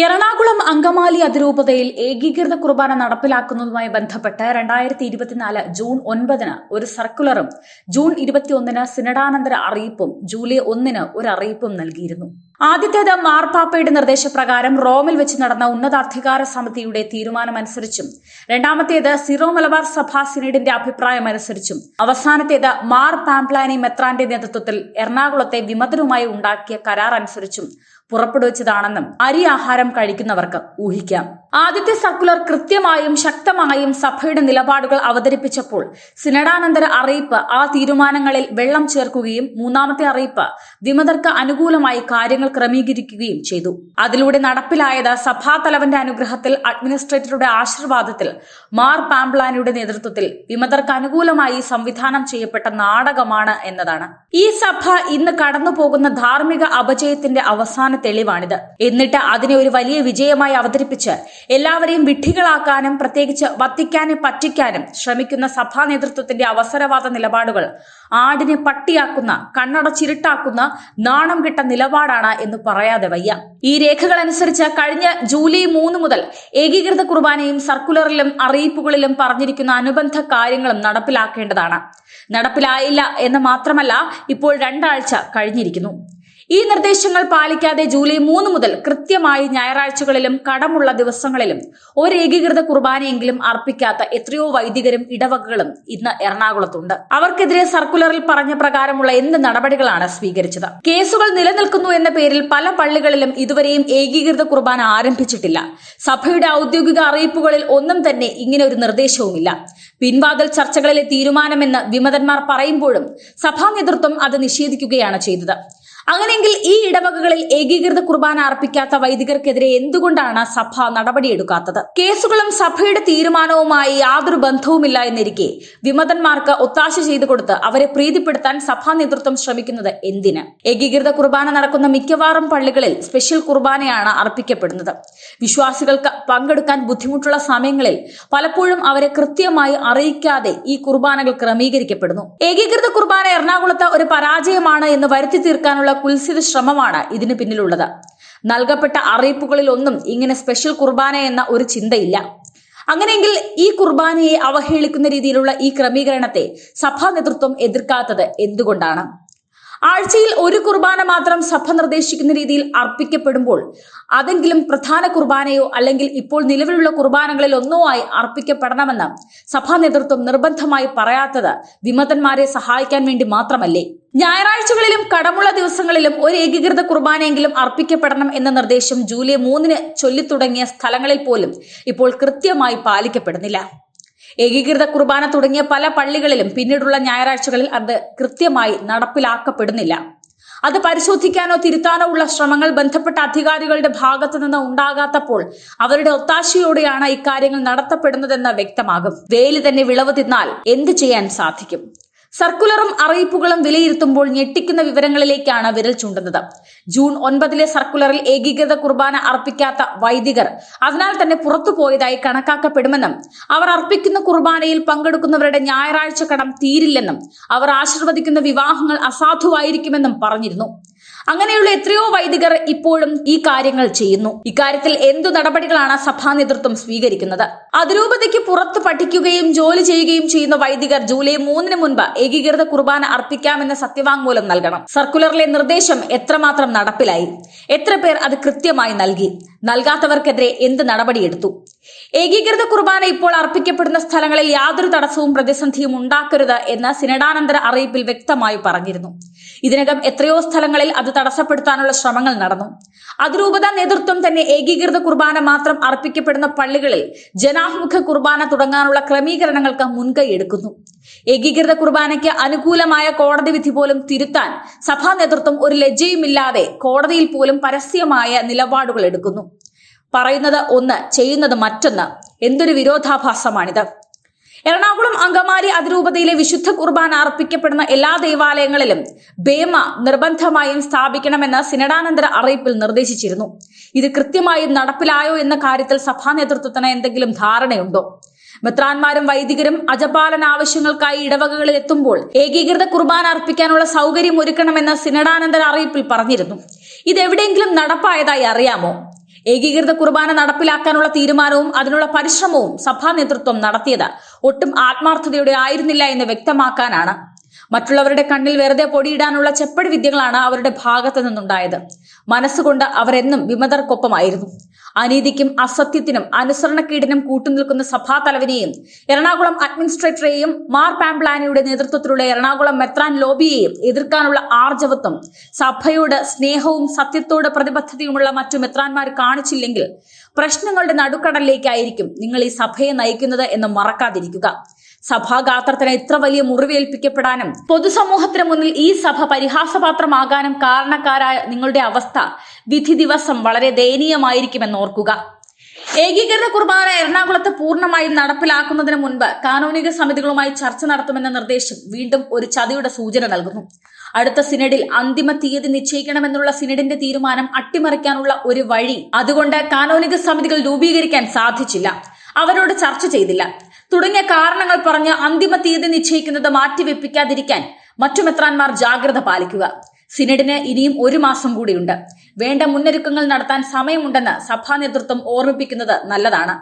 എറണാകുളം അങ്കമാലി അതിരൂപതയിൽ ഏകീകൃത കുർബാന നടപ്പിലാക്കുന്നതുമായി ബന്ധപ്പെട്ട് രണ്ടായിരത്തി ഇരുപത്തിനാല് ജൂൺ ഒൻപതിന് ഒരു സർക്കുലറും ജൂൺ ഇരുപത്തിയൊന്നിന് സിനഡാനന്തര അറിയിപ്പും ജൂലൈ ഒന്നിന് ഒരു അറിയിപ്പും നൽകിയിരുന്നു. ആദ്യത്തേത് മാർപ്പാപ്പയുടെ നിർദ്ദേശപ്രകാരം റോമിൽ വെച്ച് നടന്ന ഉന്നതാധികാര സമിതിയുടെ തീരുമാനമനുസരിച്ചും രണ്ടാമത്തേത് സിറോ മലബാർ സഭാ സിനഡിന്റെ അഭിപ്രായമനുസരിച്ചും അവസാനത്തേത് മാർ പാംപ്ലാനി മെത്രാന്റെ നേതൃത്വത്തിൽ എറണാകുളത്തെ വിമതരുമായി ഉണ്ടാക്കിയ കരാർ അനുസരിച്ചും പുറപ്പെടുവിച്ചതാണെന്നും അരി ആഹാരം കഴിക്കുന്നവർക്ക് ഊഹിക്കാം. ആദ്യത്തെ സർക്കുലർ കൃത്യമായും ശക്തമായും സഭയുടെ നിലപാടുകൾ അവതരിപ്പിച്ചപ്പോൾ സിനഡാനന്തര അറിയിപ്പ് ആ തീരുമാനങ്ങളിൽ വെള്ളം ചേർക്കുകയും മൂന്നാമത്തെ അറിയിപ്പ് വിമതർക്ക് അനുകൂലമായി കാര്യങ്ങൾ ക്രമീകരിക്കുകയും ചെയ്തു. അതിലൂടെ നടപ്പിലായത് സഭാതലവന്റെ അനുഗ്രഹത്തിൽ അഡ്മിനിസ്ട്രേറ്ററുടെ ആശീർവാദത്തിൽ മാർ പാംപ്ലാനിയുടെ നേതൃത്വത്തിൽ വിമതർക്ക് അനുകൂലമായി സംവിധാനം ചെയ്യപ്പെട്ട നാടകമാണ് എന്നതാണ്. ഈ സഭ ഇന്ന് കടന്നുപോകുന്ന ധാർമ്മിക അപജയത്തിന്റെ അവസാന തെളിവാണിത്. എന്നിട്ട് അതിനെ ഒരു വലിയ വിജയമായി അവതരിപ്പിച്ച് എല്ലാവരെയും വിഡ്ഢികളാക്കാനും പ്രത്യേകിച്ച് വത്തിക്കാനെ പറ്റിക്കാനും ശ്രമിക്കുന്ന സഭാ നേതൃത്വത്തിന്റെ അവസരവാദ നിലപാടുകൾ ആടിനെ പട്ടിയാക്കുന്ന കണ്ണട കണ്ണടച്ചിരുട്ടാക്കുന്ന നാണം കിട്ട നിലപാടാണ് എന്ന് പറയാതെ വയ്യ. ഈ രേഖകൾ അനുസരിച്ച് കഴിഞ്ഞ ജൂലൈ മൂന്ന് മുതൽ ഏകീകൃത കുർബാനയും സർക്കുലറിലും അറിയിപ്പുകളിലും പറഞ്ഞിരിക്കുന്ന അനുബന്ധ കാര്യങ്ങളും നടപ്പിലാക്കേണ്ടതാണ്. നടപ്പിലായില്ല എന്ന് മാത്രമല്ല ഇപ്പോൾ രണ്ടാഴ്ച കഴിഞ്ഞിരിക്കുന്നു. ഈ നിർദ്ദേശങ്ങൾ പാലിക്കാതെ ജൂലൈ മൂന്ന് മുതൽ കൃത്യമായി ഞായറാഴ്ചകളിലും കടമുള്ള ദിവസങ്ങളിലും ഒരു ഏകീകൃത കുർബാനയെങ്കിലും അർപ്പിക്കാത്ത എത്രയോ വൈദികരും ഇടവകകളും ഇന്ന് എറണാകുളത്തുണ്ട്. അവർക്കെതിരെ സർക്കുലറിൽ പറഞ്ഞ പ്രകാരമുള്ള എന്ത് നടപടികളാണ് സ്വീകരിച്ചത്? കേസുകൾ നിലനിൽക്കുന്നു എന്ന പേരിൽ പല പള്ളികളിലും ഇതുവരെയും ഏകീകൃത കുർബാന ആരംഭിച്ചിട്ടില്ല. സഭയുടെ ഔദ്യോഗിക അറിയിപ്പുകളിൽ ഒന്നും തന്നെ ഇങ്ങനെ ഒരു നിർദ്ദേശവുമില്ല. പിൻവാതിൽ ചർച്ചകളിലെ തീരുമാനമെന്ന് വിമതന്മാർ പറയുമ്പോഴും സഭാ നേതൃത്വം അത് നിഷേധിക്കുകയാണ് ചെയ്തത്. അങ്ങനെയെങ്കിൽ ഈ ഇടവകകളിൽ ഏകീകൃത കുർബാന അർപ്പിക്കാത്ത വൈദികർക്കെതിരെ എന്തുകൊണ്ടാണ് സഭ നടപടിയെടുക്കാത്തത്? കേസുകളും സഭയുടെ തീരുമാനവുമായി യാതൊരു ബന്ധവുമില്ല എന്നിരിക്കെ വിമതന്മാർക്ക് ഒത്താശ ചെയ്തു കൊടുത്ത് അവരെ പ്രീതിപ്പെടുത്താൻ സഭാ നേതൃത്വം ശ്രമിക്കുന്നത് എന്തിന്? ഏകീകൃത കുർബാന നടക്കുന്ന മിക്കവാറും പള്ളികളിൽ സ്പെഷ്യൽ കുർബാനയാണ് അർപ്പിക്കപ്പെടുന്നത്. വിശ്വാസികൾക്ക് പങ്കെടുക്കാൻ ബുദ്ധിമുട്ടുള്ള സമയങ്ങളിൽ പലപ്പോഴും അവരെ കൃത്യമായി അറിയിക്കാതെ ഈ കുർബാനകൾ ക്രമീകരിക്കപ്പെടുന്നു. ഏകീകൃത കുർബാന എറണാകുളത്ത് ഒരു പരാജയമാണ് എന്ന് വരുത്തി തീർക്കാനുള്ള കുൽസിത ശ്രമമാണ് ഇതിന് പിന്നിലുള്ളത്. നൽകപ്പെട്ട അറിയിപ്പുകളിൽ ഒന്നും ഇങ്ങനെ സ്പെഷ്യൽ കുർബാന എന്ന ഒരു ചിന്തയില്ല. അങ്ങനെയെങ്കിൽ ഈ കുർബാനയെ അവഹേളിക്കുന്ന രീതിയിലുള്ള ഈ ക്രമീകരണത്തെ സഭാ നേതൃത്വം എതിർക്കാത്തത് എന്തുകൊണ്ടാണ്? ആഴ്ചയിൽ ഒരു കുർബാന മാത്രം സഭ നിർദ്ദേശിക്കുന്ന രീതിയിൽ അർപ്പിക്കപ്പെടുമ്പോൾ അതെങ്കിലും പ്രധാന കുർബാനയോ അല്ലെങ്കിൽ ഇപ്പോൾ നിലവിലുള്ള കുർബാനകളിൽ ഒന്നോ ആയി അർപ്പിക്കപ്പെടണമെന്ന് സഭാ നേതൃത്വം നിർബന്ധമായി പറയാത്തത് വിമതന്മാരെ സഹായിക്കാൻ വേണ്ടി മാത്രമല്ലേ? ഞായറാഴ്ചകളിലും കടമുള്ള ദിവസങ്ങളിലും ഒരു ഏകീകൃത കുർബാനയെങ്കിലും അർപ്പിക്കപ്പെടണം എന്ന നിർദ്ദേശം ജൂലൈ മൂന്നിന് ചൊല്ലിത്തുടങ്ങിയ സ്ഥലങ്ങളിൽ പോലും ഇപ്പോൾ കൃത്യമായി പാലിക്കപ്പെടുന്നില്ല. ഏകീകൃത കുർബാന തുടങ്ങിയ പല പള്ളികളിലും പിന്നീടുള്ള ഞായറാഴ്ചകളിൽ അത് കൃത്യമായി നടപ്പിലാക്കപ്പെടുന്നില്ല. അത് പരിശോധിക്കാനോ തിരുത്താനോ ഉള്ള ശ്രമങ്ങൾ ബന്ധപ്പെട്ട അധികാരികളുടെ ഭാഗത്തു നിന്ന് ഉണ്ടാകാത്തപ്പോൾ അവരുടെ ഒത്താശയോടെയാണ് ഇക്കാര്യങ്ങൾ നടത്തപ്പെടുന്നതെന്ന് വ്യക്തമാകും. വേലി തന്നെ വിളവ് തിന്നാൽ എന്ത് ചെയ്യാൻ സാധിക്കും? സർക്കുലറും അറിയിപ്പുകളും വിലയിരുത്തുമ്പോൾ ഞെട്ടിക്കുന്ന വിവരങ്ങളിലേക്കാണ് വിരൽ ചൂണ്ടുന്നത്. ജൂൺ ഒൻപതിലെ സർക്കുലറിൽ ഏകീകൃത കുർബാന അർപ്പിക്കാത്ത വൈദികർ അതിനാൽ തന്നെ പുറത്തു പോയതായി കണക്കാക്കപ്പെടുമെന്നും അവർ അർപ്പിക്കുന്ന കുർബാനയിൽ പങ്കെടുക്കുന്നവരുടെ ഞായറാഴ്ച കടം തീരില്ലെന്നും അവർ ആശീർവദിക്കുന്ന വിവാഹങ്ങൾ അസാധുവായിരിക്കുമെന്നും പറഞ്ഞിരുന്നു. അങ്ങനെയുള്ള എത്രയോ വൈദികർ ഇപ്പോഴും ഈ കാര്യങ്ങൾ ചെയ്യുന്നു. ഇക്കാര്യത്തിൽ എന്തു നടപടികളാണ് സഭാ നേതൃത്വം സ്വീകരിക്കുന്നത്? അതിരൂപതയ്ക്ക് പുറത്ത് പഠിക്കുകയും ജോലി ചെയ്യുകയും ചെയ്യുന്ന വൈദികർ ജൂലൈ മൂന്നിന് മുൻപ് ഏകീകൃത കുർബാന അർപ്പിക്കാമെന്ന സത്യവാങ്മൂലം നൽകണം. സർക്കുലറിലെ നിർദ്ദേശം എത്രമാത്രം നടപ്പിലായി? എത്ര പേർ അത് കൃത്യമായി നൽകി? നൽകാത്തവർക്കെതിരെ എന്ത് നടപടിയെടുത്തു? ഏകീകൃത കുർബാന ഇപ്പോൾ അർപ്പിക്കപ്പെടുന്ന സ്ഥലങ്ങളിൽ യാതൊരു തടസ്സവും പ്രതിസന്ധിയും ഉണ്ടാക്കരുത് എന്ന് സിനഡാനന്തര അറിയിപ്പിൽ വ്യക്തമായി പറഞ്ഞിരുന്നു. ഇതിനകം എത്രയോ സ്ഥലങ്ങളിൽ അത് തടസ്സപ്പെടുത്താനുള്ള ശ്രമങ്ങൾ നടന്നു. അതിരൂപത നേതൃത്വം തന്നെ ഏകീകൃത കുർബാന മാത്രം അർപ്പിക്കപ്പെടുന്ന പള്ളികളിൽ ജനാഭിമുഖ കുർബാന തുടങ്ങാനുള്ള ക്രമീകരണങ്ങൾക്ക് മുൻകൈ എടുക്കുന്നു. ഏകീകൃത കുർബാനയ്ക്ക് അനുകൂലമായ കോടതി വിധി പോലും തിരുത്താൻ സഭാ നേതൃത്വം ഒരു ലജ്ജയുമില്ലാതെ കോടതിയിൽ പോലും പരസ്യമായ നിലപാടുകൾ എടുക്കുന്നു. പറയുന്നത് ഒന്ന് ചെയ്യുന്നത് മറ്റൊന്ന്. എന്തൊരു വിരോധാഭാസമാണിത്. എറണാകുളം അങ്കമാലി അതിരൂപതയിലെ വിശുദ്ധ കുർബാന അർപ്പിക്കപ്പെടുന്ന എല്ലാ ദേവാലയങ്ങളിലും ബേമ നിർബന്ധമായും സ്ഥാപിക്കണമെന്ന് സിനഡാനന്തര അറിയിപ്പിൽ നിർദ്ദേശിച്ചിരുന്നു. ഇത് കൃത്യമായും നടപ്പിലായോ എന്ന കാര്യത്തിൽ സഭാ നേതൃത്വത്തിന് എന്തെങ്കിലും ധാരണയുണ്ടോ? മെത്രാന്മാരും വൈദികരും അജപാലന ആവശ്യങ്ങൾക്കായി ഇടവകകളിൽ എത്തുമ്പോൾ ഏകീകൃത കുർബാന അർപ്പിക്കാനുള്ള സൗകര്യം ഒരുക്കണമെന്ന് സിനഡാനന്തര അറിയിപ്പിൽ പറഞ്ഞിരുന്നു. ഇതെവിടെയെങ്കിലും നടപ്പായതായി അറിയാമോ? ഏകീകൃത കുർബാന നടപ്പിലാക്കാനുള്ള തീരുമാനവും അതിനുള്ള പരിശ്രമവും സഭാ നേതൃത്വം നടത്തിയത് ഒട്ടും ആത്മാർത്ഥതയോടെ ആയിരുന്നില്ല എന്ന് വ്യക്തമാക്കാനാണ് മറ്റുള്ളവരുടെ കണ്ണിൽ വെറുതെ പൊടിയിടാനുള്ള ചെപ്പടി വിദ്യകളാണ് അവരുടെ ഭാഗത്തു നിന്നുണ്ടായത്. മനസ്സുകൊണ്ട് അവരെന്നും വിമതർക്കൊപ്പമായിരുന്നു. അനീതിക്കും അസത്യത്തിനും അനുസരണക്കേടിനും കൂട്ടുനിൽക്കുന്ന സഭാ തലവനെയും എറണാകുളം അഡ്മിനിസ്ട്രേറ്ററെയും മാർ പാംപ്ലാനിയുടെ നേതൃത്വത്തിലുള്ള എറണാകുളം മെത്രാൻ ലോബിയെയും എതിർക്കാനുള്ള ആർജവത്വം സഭയോട് സ്നേഹവും സത്യത്തോട് പ്രതിബദ്ധതയുമുള്ള മറ്റു മെത്രാന്മാർ കാണിച്ചില്ലെങ്കിൽ പ്രശ്നങ്ങളുടെ നടുക്കടലിലേക്കായിരിക്കും നിങ്ങൾ ഈ സഭയെ നയിക്കുന്നത് എന്ന് മറക്കാതിരിക്കുക. സഭാഗാത്രത്തിന് ഇത്ര വലിയ മുറിവേൽപ്പിക്കപ്പെടാനും പൊതുസമൂഹത്തിന് മുന്നിൽ ഈ സഭ പരിഹാസപാത്രമാകാനും കാരണക്കാരായ നിങ്ങളുടെ അവസ്ഥ വിധി ദിവസം വളരെ ദയനീയമായിരിക്കുമെന്ന് ഓർക്കുക. ഏകീകൃത കുർബാന എറണാകുളത്ത് പൂർണമായും നടപ്പിലാക്കുന്നതിന് മുൻപ് കാനോനിക സമിതികളുമായി ചർച്ച നടത്തുമെന്ന നിർദ്ദേശം വീണ്ടും ഒരു ചതിയുടെ സൂചന നൽകുന്നു. അടുത്ത സിനഡിൽ അന്തിമ തീയതി നിശ്ചയിക്കണമെന്നുള്ള സിനഡിന്റെ തീരുമാനം അട്ടിമറിക്കാനുള്ള ഒരു വഴി അതുകൊണ്ട് കാനോനിക സമിതികൾ രൂപീകരിക്കാൻ സാധിച്ചില്ല. അവരോട് ചർച്ച ചെയ്തില്ല. തുടങ്ങിയ കാരണങ്ങൾ പറഞ്ഞ് അന്തിമ തീയതി നിശ്ചയിക്കുന്നത് മാറ്റിവെപ്പിക്കാതിരിക്കാൻ മറ്റു മെത്രാന്മാർ ജാഗ്രത പാലിക്കുക. സിനഡിന് ഇനിയും ഒരു മാസം കൂടിയുണ്ട്. വേണ്ട മുന്നൊരുക്കങ്ങൾ നടത്താൻ സമയമുണ്ടെന്ന് സഭാ നേതൃത്വം ഓർമ്മിപ്പിക്കുന്നത് നല്ലതാണ്.